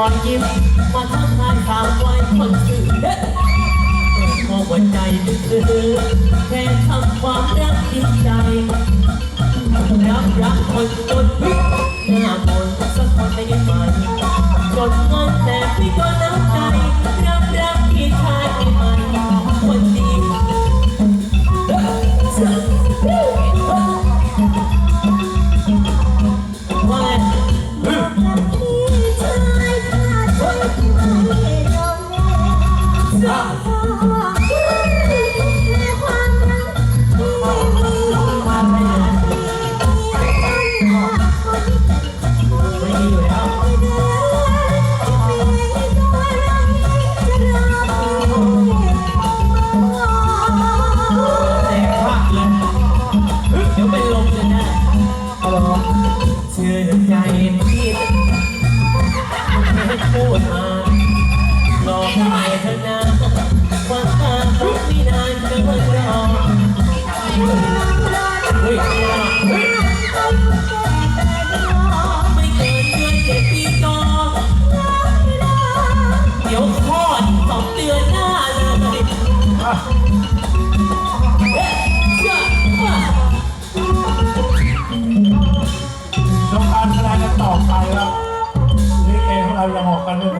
อยยิ้มมาทักทายสาววัยคนสื่อเด็ดเปิดมอหัวใจลึกดื้อแทนคำความรักจริงใจ รักรักคนจนหน้ามนสักคนได้ยังไงจนเงินแต่พี่ก็ พูดมาหลอกไปเถอะนะความตาต้องมีนานเกินรอเฮ้ยเฮ้ยไม่เกินเดือนเจ็ดปีก่อนเดี๋ยวคลอดสองเดือนหน้าเลย